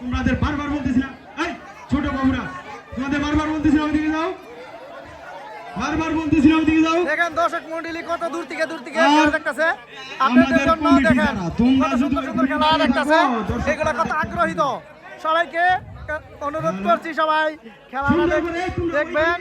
তোমাদের বারবার বলতেছিলাম ছোট বাবুরা তোমাদের বারবার বলতেছিলাম ওইদিকে যাও। বারবার বলতেছিলাম ওইদিকে যাও। দেখেন দর্শক মন্ডলী কত দূর থেকে দূর থেকে খেলা দেখতেছে। আপনাদের জন্য দেখেন কত সুন্দর সুন্দর খেলা দেখতেছে। এগুলো কত সবাইকে ক- অনুরোধ করছি সবাই খেলা দেখবেন।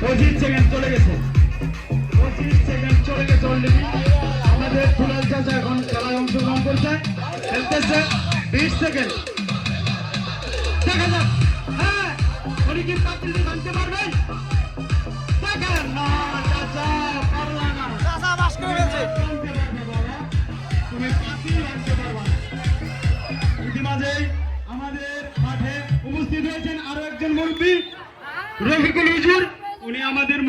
পঁচিশ সেকেন্ড চলে গেছে। পঁচিশ সেকেন্ড চলে গেছে অলরেডি আমাদের দুলাল চাচা এখন খেলায় অংশগ্রহণ করছে খেলতেছে। বিশ সেকেন্ড। দেখা যাক। হ্যাঁ উনি কি পাত্রীটি পারবেন দেখেন না চাচা পারলা না। চাচা বাস করে তুমি পাত্রী পারবা। আমাদের মাঠে উপস্থিত হয়েছেন আরও একজন মুরব্বী রফিকুল হুজুর। উনি আমাদের